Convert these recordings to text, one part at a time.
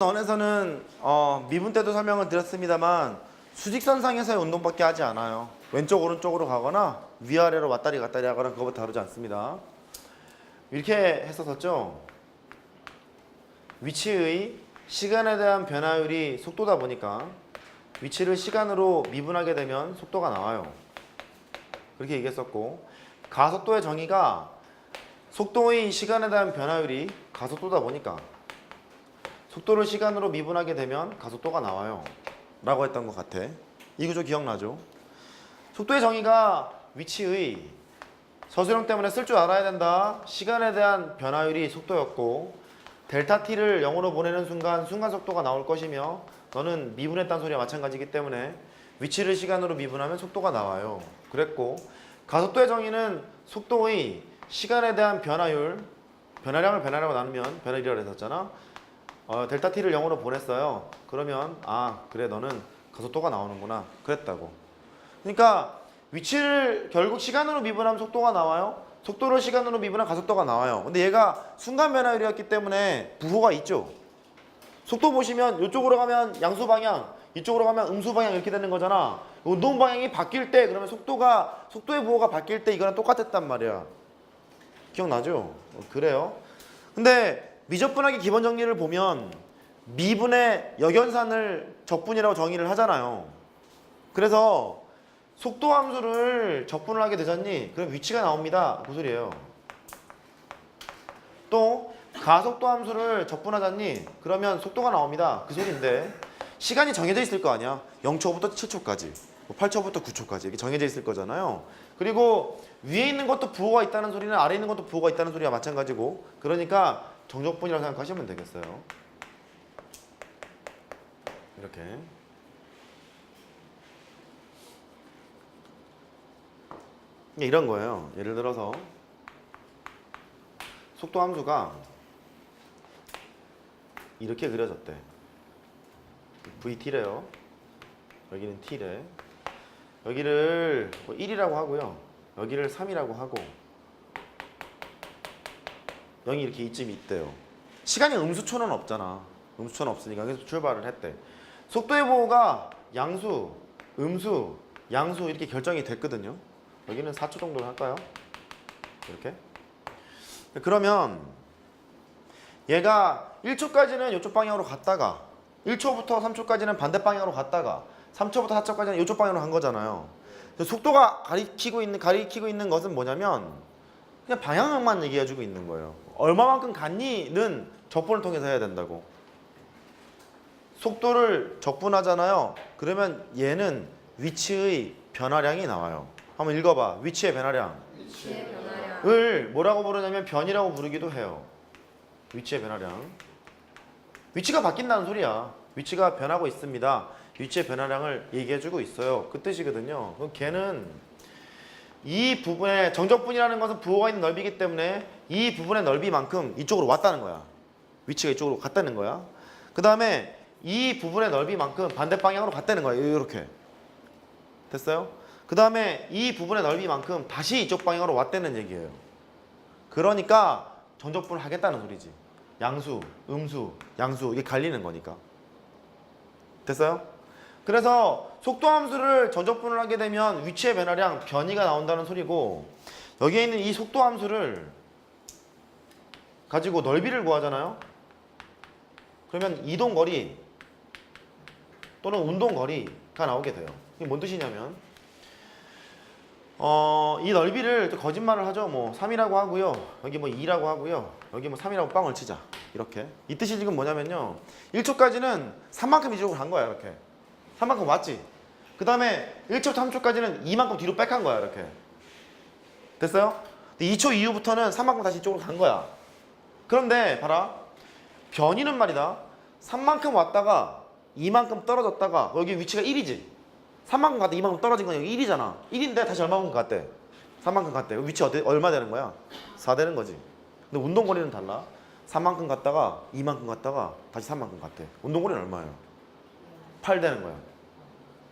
원에서는 어, 미분 때도 설명을 드렸습니다만 수직선상에서의 운동밖에 하지 않아요. 왼쪽 오른쪽으로 가거나 위아래로 왔다리 갔다리 하거나 그거부터 다루지 않습니다. 이렇게 했었었죠. 위치의 시간에 대한 변화율이 속도다 보니까 위치를 시간으로 미분하게 되면 속도가 나와요. 그렇게 얘기했었고 가속도의 정의가 속도의 시간에 대한 변화율이 가속도다 보니까 속도를 시간으로 미분하게 되면 가속도가 나와요. 라고 했던 것 같아. 이 구조 기억나죠? 속도의 정의가 위치의 서술형 때문에 쓸 줄 알아야 된다. 시간에 대한 변화율이 속도였고 델타 t를 0으로 보내는 순간 순간 속도가 나올 것이며 너는 미분했다는 소리와 마찬가지이기 때문에 위치를 시간으로 미분하면 속도가 나와요. 그랬고 가속도의 정의는 속도의 시간에 대한 변화율 변화량을 변화량으로 나누면 변화율이라고 했었잖아. 어, 델타 t를 0으로 보냈어요. 그러면 아 그래 너는 가속도가 나오는구나 그랬다고. 그러니까 위치를 결국 시간으로 미분하면 속도가 나와요. 속도를 시간으로 미분하면 가속도가 나와요. 근데 얘가 순간 변화율이었기 때문에 부호가 있죠. 속도 보시면 이쪽으로 가면 양수 방향, 이쪽으로 가면 음수 방향 이렇게 되는 거잖아. 운동 방향이 바뀔 때 그러면 속도가 속도의 부호가 바뀔 때 이거랑 똑같았단 말이야. 기억나죠? 어, 그래요. 근데 미적분하기 기본 정리를 보면 미분의 역연산을 적분이라고 정의를 하잖아요. 그래서 속도 함수를 적분을 하게 되잖니? 그럼 위치가 나옵니다. 그 소리예요. 또 가속도 함수를 적분하잖니? 그러면 속도가 나옵니다. 그 소리인데 시간이 정해져 있을 거 아니야. 0초부터 7초까지, 8초부터 9초까지 이렇게 정해져 있을 거잖아요. 그리고 위에 있는 것도 부호가 있다는 소리는 아래 있는 것도 부호가 있다는 소리와 마찬가지고 그러니까 정적분이라고 생각하시면 되겠어요. 이렇게. 이런 거예요. 예를 들어서 속도 함수가 이렇게 그려졌대. VT래요. 여기는 T래. 여기를 뭐 1이라고 하고요. 여기를 3이라고 하고 0이 이렇게 이쯤 있대요. 시간이 음수초는 없잖아. 음수초는 없으니까 그래서 출발을 했대. 속도의 보호가 양수, 음수, 양수 이렇게 결정이 됐거든요. 여기는 4초 정도 할까요? 이렇게. 그러면 얘가 1초까지는 이쪽 방향으로 갔다가 1초부터 3초까지는 반대 방향으로 갔다가 3초부터 4초까지는 이쪽 방향으로 간 거잖아요. 속도가 가리키고 있는 가리키고 있는 것은 뭐냐면 그냥 방향만 얘기해 주고 있는 거예요. 얼마만큼 갔니는 적분을 통해서 해야 된다고. 속도를 적분하잖아요. 그러면 얘는 위치의 변화량이 나와요. 한번 읽어봐. 위치의 변화량. 위치의 변화량 을 뭐라고 부르냐면 변이라고 부르기도 해요. 위치의 변화량. 위치가 바뀐다는 소리야. 위치가 변하고 있습니다. 위치의 변화량을 얘기해주고 있어요. 그 뜻이거든요. 그럼 걔는 이 부분에 정적분이라는 것은 부호가 있는 넓이기 때문에 이 부분의 넓이만큼 이쪽으로 왔다는 거야. 위치가 이쪽으로 갔다는 거야. 그 다음에 이 부분의 넓이만큼 반대 방향으로 갔다는 거야. 이렇게. 됐어요? 그 다음에 이 부분의 넓이만큼 다시 이쪽 방향으로 왔다는 얘기예요. 그러니까 정적분을 하겠다는 소리지. 양수, 음수, 양수 이게 갈리는 거니까. 됐어요? 그래서 속도 함수를 전적분을 하게 되면 위치의 변화량 변이가 나온다는 소리고 여기에 있는 이 속도 함수를 가지고 넓이를 구하잖아요. 그러면 이동 거리 또는 운동 거리가 나오게 돼요. 이게 뭔 뜻이냐면 어, 이 넓이를 또 거짓말을 하죠. 뭐 3이라고 하고요. 여기 뭐 2라고 하고요. 여기 뭐 3이라고 빵을 치자. 이렇게. 이 뜻이 지금 뭐냐면요. 1초까지는 3만큼 이쪽으로 간 거야. 이렇게. 3만큼 왔지. 그 다음에 1초 3초까지는 2만큼 뒤로 빽한 거야. 이렇게. 됐어요? 근데 2초 이후부터는 3만큼 다시 이쪽으로 간 거야. 그런데 봐라. 변이는 말이다. 3만큼 왔다가 2만큼 떨어졌다가 여기 위치가 1이지. 3만큼 갔다 2만큼 떨어진 건 여기 1이잖아. 1인데 다시 얼마만큼 갔대? 3만큼 갔대. 위치 어디, 얼마 되는 거야? 4 되는 거지. 근데 운동거리는 달라. 3만큼 갔다가 2만큼 갔다가 다시 3만큼 갔대. 운동거리는 얼마예요? 8 되는 거야.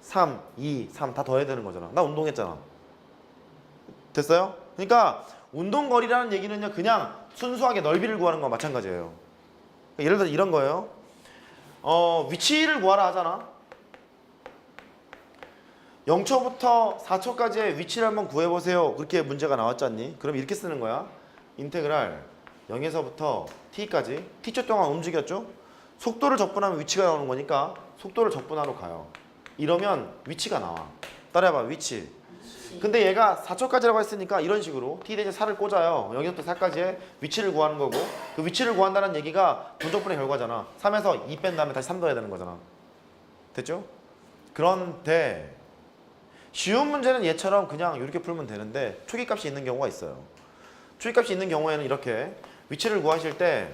3, 2, 3 다 더해야 되는 거잖아. 나 운동했잖아. 됐어요? 그러니까 운동거리라는 얘기는요. 그냥 순수하게 넓이를 구하는 거와 마찬가지예요. 예를 들어 이런 거예요. 어, 위치를 구하라 하잖아. 0초부터 4초까지의 위치를 한번 구해보세요. 그렇게 문제가 나왔잖니? 그럼 이렇게 쓰는 거야. 인테그랄 0에서부터 t까지 t초 동안 움직였죠? 속도를 적분하면 위치가 나오는 거니까 속도를 적분하러 가요. 이러면 위치가 나와. 따라해봐 위치. 근데 얘가 4초까지라고 했으니까 이런 식으로 t 대신 4를 꽂아요. 0에서부터 4까지의 위치를 구하는 거고 그 위치를 구한다는 얘기가 분적분의 결과잖아. 3에서 2 뺀 다음에 다시 3 더해야 되는 거잖아. 됐죠? 그런데 쉬운 문제는 얘처럼 그냥 이렇게 풀면 되는데 초기값이 있는 경우가 있어요. 초기값이 있는 경우에는 이렇게 위치를 구하실 때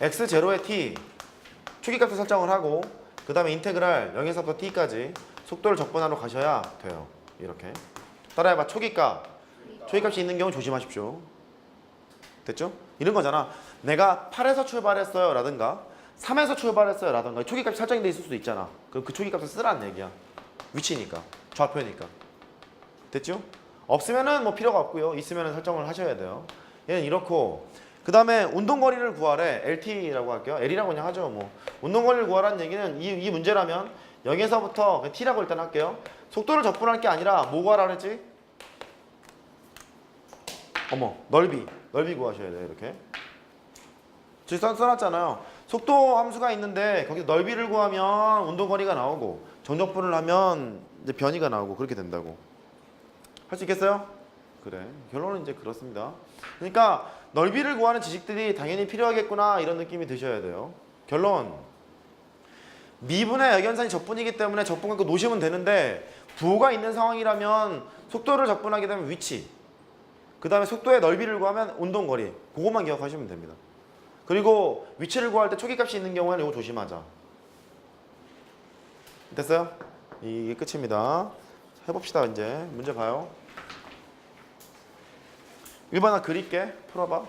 x0의 t 초기값을 설정을 하고 그 다음에 인테그랄 0에서부터 t까지 속도를 적분하러 가셔야 돼요. 이렇게 따라해봐 초기값 초기값이 있는 경우 조심하십시오. 됐죠? 이런 거잖아. 내가 8에서 출발했어요 라든가 3에서 출발했어요 라든가 초기값이 설정이 돼 있을 수도 있잖아. 그럼 그 초기값을 쓰라는 얘기야. 위치니까 좌표니까 됐죠? 없으면은 뭐 필요가 없고요. 있으면은 설정을 하셔야 돼요. 얘는 이렇고 그 다음에 운동거리를 구하래 LT라고 할게요. L이라고 그냥 하죠. 뭐 운동거리를 구하라는 얘기는 이, 이 문제라면 0에서부터 그냥 T라고 일단 할게요. 속도를 적분할 게 아니라 뭐 구하라 그랬지? 어머 넓이 넓이 구하셔야 돼요 이렇게 지금 써- 써놨잖아요 속도 함수가 있는데 거기서 넓이를 구하면 운동거리가 나오고 정적분을 하면 이제 변이가 나오고 그렇게 된다고 할 수 있겠어요? 그래. 결론은 이제 그렇습니다. 그러니까 넓이를 구하는 지식들이 당연히 필요하겠구나 이런 느낌이 드셔야 돼요. 결론. 미분의 여견산이 적분이기 때문에 적분 갖고 놓으시면 되는데 부호가 있는 상황이라면 속도를 적분하게 되면 위치 그 다음에 속도의 넓이를 구하면 운동거리 그것만 기억하시면 됩니다. 그리고 위치를 구할 때 초기값이 있는 경우에는 이거 조심하자. 됐어요? 이게 끝입니다. 해봅시다 이제. 문제 봐요 1번 나 그릴게 풀어봐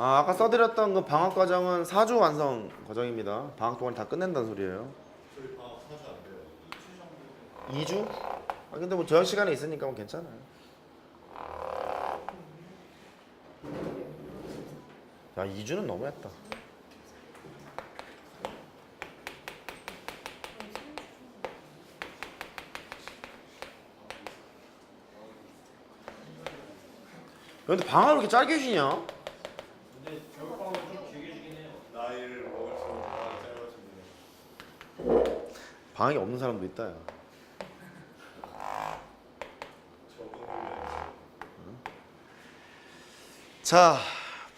아, 아까 써드렸던 그 방학 과정은 4주 완성 과정입니다. 방학 동안 다 끝낸다는 소리예요. 저희 방학 사주 안 돼요. 2주? 아, 근데 뭐 저녁 시간에 있으니까 뭐 괜찮아요. 야, 2주는 너무했다. 근데 방학을 이렇게 짧게 쉬냐? 근데 겨울방학은 좀 길게 주긴 해요. 나이를 먹을수록 방학이 짧아집니다. 방학이 없는 사람도 있다. 야. 적응을 자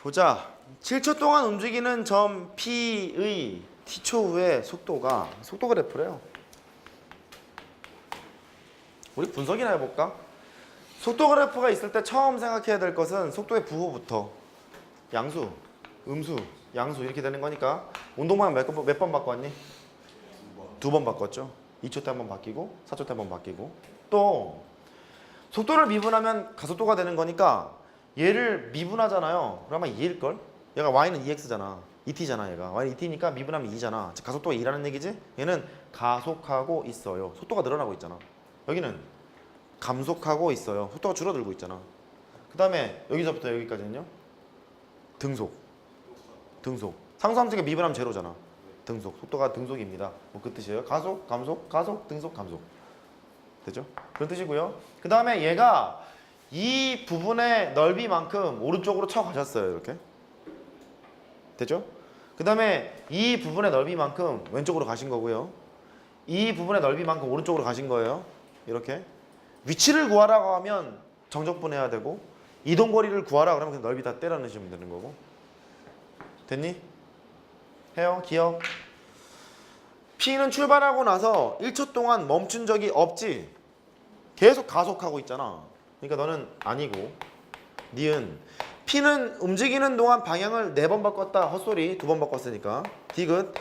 보자 7초 동안 움직이는 점 P의 T초 후의 속도가 속도 그래프래요 우리 분석이나 해볼까? 속도 그래프가 있을 때 처음 생각해야 될 것은 속도의 부호부터 양수, 음수, 양수 이렇게 되는 거니까 운동방향 몇번 바꿨니? 두 번 바꿨죠 2초 때 한 번 바뀌고 4초 때 한 번 바뀌고 또 속도를 미분하면 가속도가 되는 거니까 얘를 미분하잖아요. 그러면 2일걸? 얘가 y는 2x잖아. 2t잖아 얘가. y는 2t니까 미분하면 2잖아. 즉 가속도가 2라는 얘기지? 얘는 가속하고 있어요. 속도가 늘어나고 있잖아. 여기는 감속하고 있어요. 속도가 줄어들고 있잖아. 그 다음에 여기서부터 여기까지는요? 등속. 등속. 상수함수가 미분하면 제로잖아. 등속. 속도가 등속입니다. 뭐 그 뜻이에요. 가속, 감속, 가속, 등속, 감속. 되죠? 그런 뜻이고요. 그 다음에 얘가 이 부분의 넓이만큼 오른쪽으로 쳐 가셨어요. 이렇게. 되죠? 그 다음에 이 부분의 넓이만큼 왼쪽으로 가신 거고요. 이 부분의 넓이만큼 오른쪽으로 가신 거예요. 이렇게. 위치를 구하라고 하면 정적분해야 되고 이동거리를 구하라 그러면 그냥 넓이 다 때려 넣으시면 되는 거고. 됐니? 해요. 기억. P는 출발하고 나서 1초 동안 멈춘 적이 없지. 계속 가속하고 있잖아. 그러니까 너는 아니고 니은 P는 움직이는 동안 방향을 네 번 바꿨다. 헛소리 두 번 바꿨으니까. 디귿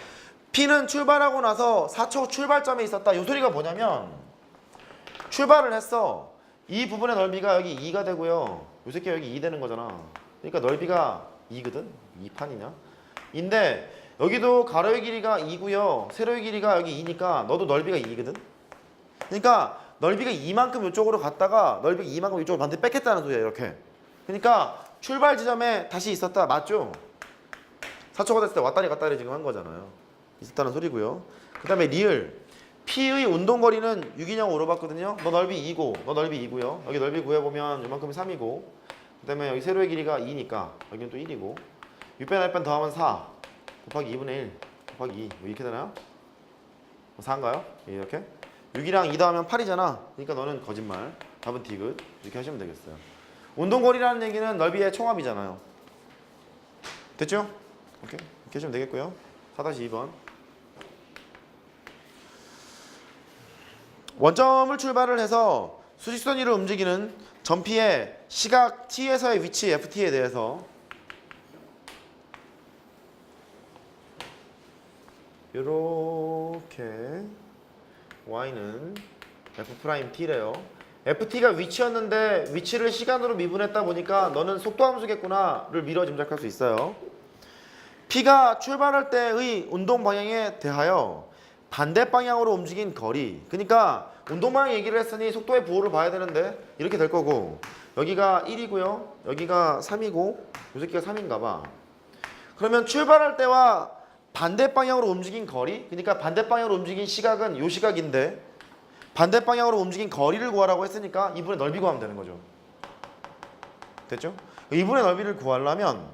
P는 출발하고 나서 4초 출발점에 있었다. 이 소리가 뭐냐면 출발을 했어. 이 부분의 넓이가 여기 2가 되고요. 요 새끼 여기 2 되는 거잖아. 그러니까 넓이가 2거든. 2판이냐? 인데 여기도 가로의 길이가 2고요. 세로의 길이가 여기 2니까 너도 넓이가 2거든. 그러니까 넓이가 이만큼 이쪽으로 갔다가 넓이가 이만큼 이쪽으로 반대 뺐겠다는 소리야 이렇게. 그러니까 출발 지점에 다시 있었다 맞죠? 사초가 됐을 때 왔다리 갔다리 지금 한 거잖아요. 있었다는 소리고요. 그 다음에 리을 P의 운동거리는 6이냐고 물어봤거든요. 너 넓이 2고 너 넓이 2고요. 여기 넓이 구해보면 이만큼이 3이고 그 다음에 여기 세로의 길이가 2니까 여기는 또 1이고 6빼 1빼 더하면 4 곱하기 2분의 1 곱하기 2 뭐 이렇게 되나요? 4인가요? 예, 이렇게 6이랑 2 더하면 8이잖아. 그러니까 너는 거짓말. 답은 디귿. 이렇게 하시면 되겠어요. 운동거리라는 얘기는 넓이의 총합이잖아요. 됐죠? 오케이. 이렇게 하시면 되겠고요. 4-2번. 원점을 출발을 해서 수직선 위를 움직이는 전피의 시각 t에서의 위치 ft에 대해서 이렇게 y는 f't래요. Ft가 위치였는데 위치를 시간으로 미분했다 보니까 너는 속도 함수겠구나를 미뤄 짐작할 수 있어요. p가 출발할 때의 운동 방향에 대하여 반대 방향으로 움직인 거리. 그러니까 운동 방향 얘기를 했으니 속도의 부호를 봐야 되는데 이렇게 될 거고 여기가 1이고요. 여기가 3이고 요 새끼가 3인가 봐. 그러면 출발할 때와 반대 방향으로 움직인 거리, 그러니까 반대 방향으로 움직인 시각은 요 시각인데 반대 방향으로 움직인 거리를 구하라고 했으니까 이분의 넓이 구하면 되는 거죠. 됐죠? 이분의 넓이를 구하려면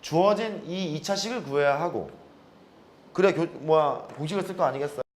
주어진 이 2차식을 구해야 하고 그래 교, 뭐야 공식을 쓸 거 아니겠어요?